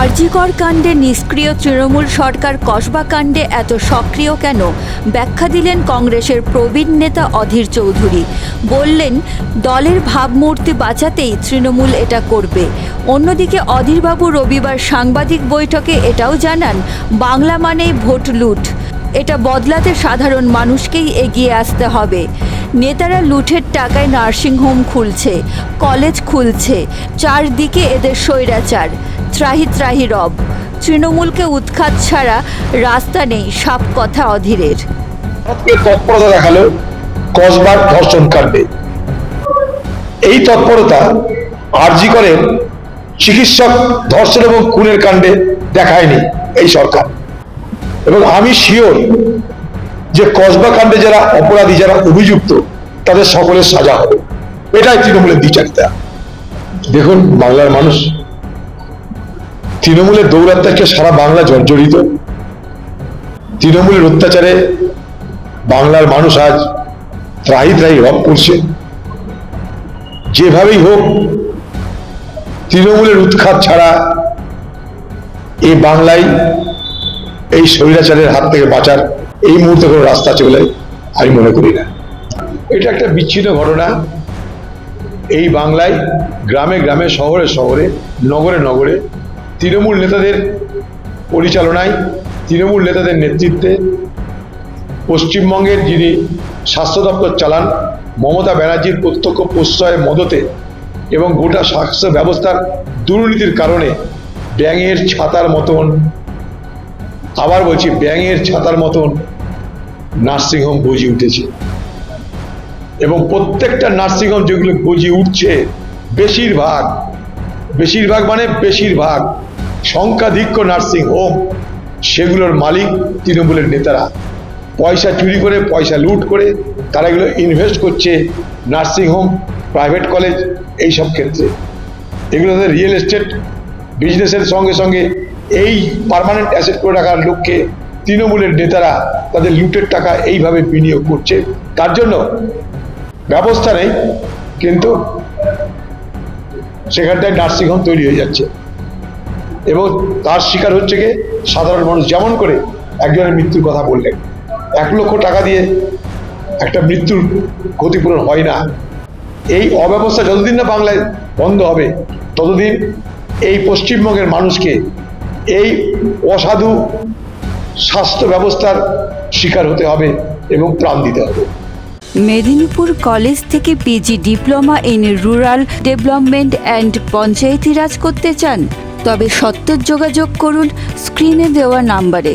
আরজিকর কাণ্ডে নিষ্ক্রিয় তৃণমূল সরকার কসবা কাণ্ডে এত সক্রিয় কেন? ব্যাখ্যা দিলেন কংগ্রেসের প্রবীণ নেতা অধীর চৌধুরী। বললেন, দলের ভাবমূর্তি বাঁচাতেই তৃণমূল এটা করবে। অন্যদিকে অধীরবাবু রবিবার সাংবাদিক বৈঠকে এটাও জানান, বাংলা মানেই ভোট লুট। এটা বদলাতে সাধারণ মানুষকেই এগিয়ে আসতে হবে। নেতারা লুঠের টাকায় নার্সিংহোম খুলছে, কলেজ খুলছে, চারদিকে এদের স্বৈরাচার। ত্রাহি ত্রাহি রব। তৃণমূলকে উৎখাত ছাড়া রাস্তা নেই সাপ কথা অধীরের। তৎপরতা দেখাল, কসবার ধর্ষণ কাণ্ডে। এই তৎপরতা আরজি করেন চিকিৎসক ধর্ষণ এবং খুনের কাণ্ডে দেখায়নি এই সরকার। এবং আমি শিওর যে কসবা কাণ্ডে যারা অপরাধী, যারা অভিযুক্ত, তাদের সকলের সাজা হবে। এটাই তৃণমূলের দ্বিচারিতা দেখুন, বাংলার মানুষ তৃণমূলের দৌরাত্ম্যকে সারা বাংলা জর্জরিত? তৃণমূলের অত্যাচারে বাংলার মানুষ আজ ত্রাহি ত্রাহি রব করছে। যেভাবেই হোক, তৃণমূলের উৎখাত ছাড়া এই বাংলায় এই স্বৈরাচারের হাত থেকে বাঁচার এই মুহূর্তে কোনো রাস্তা আছে বলে আমি মনে করি না। এটা একটা বিচ্ছিন্ন ঘটনা। এই বাংলায় গ্রামে গ্রামে, শহরে শহরে, নগরে নগরে তৃণমূল নেতাদের পরিচালনায়, তৃণমূল নেতাদের নেতৃত্বে পশ্চিমবঙ্গের যিনি স্বাস্থ্য দপ্তর চালান, মমতা ব্যানার্জির প্রত্যক্ষ প্রশ্রয় মদতে এবং গোটা স্বাস্থ্য ব্যবস্থার দুর্নীতির কারণে ব্যাঙের ছাতার মতন, আবার বলছি ব্যাঙের ছাতার মতন নার্সিংহোম গজিয়ে উঠেছে। এবং প্রত্যেকটা নার্সিংহোম যেগুলো গজিয়ে উঠছে, বেশিরভাগ বেশিরভাগ মানে বেশিরভাগ সংখ্যাধিক্য নার্সিং হোম, সেগুলোর মালিক তৃণমূলের নেতারা। পয়সা চুরি করে, পয়সা লুট করে তারা এগুলো ইনভেস্ট করছে নার্সিং হোম প্রাইভেট কলেজ এইসব ক্ষেত্রে। এগুলো তাদের রিয়েল এস্টেট বিজনেসের সঙ্গে সঙ্গে এই পার্মানেন্ট অ্যাসেট করে রাখার লক্ষ্যে তৃণমূলের নেতারা তাদের লুটের টাকা এইভাবে বিনিয়োগ করছে। তার জন্য ব্যবস্থা নেই, কিন্তু সেখানটায় নার্সিংহোম তৈরি হয়ে যাচ্ছে। এবং তার শিকার হচ্ছে গিয়ে সাধারণ মানুষ। যেমন করে একজনের মৃত্যুর কথা বললেন। এক লক্ষ টাকা দিয়ে একটা মৃত্যুর ক্ষতিপূরণ হয় না। এই অব্যবস্থা যতদিন না বাংলায় বন্ধ হবে, ততদিন এই পশ্চিমবঙ্গের মানুষকে এই অসাধু স্বাস্থ্য ব্যবস্থার শিকার হতে হবে এবং প্রাণ দিতে হবে। মেদিনীপুর কলেজ থেকে PG diploma in rural development and Panchayati Raj করতে চান? তবে সত্তর যোগাযোগ করুন স্ক্রিনে দেওয়া নাম্বারে।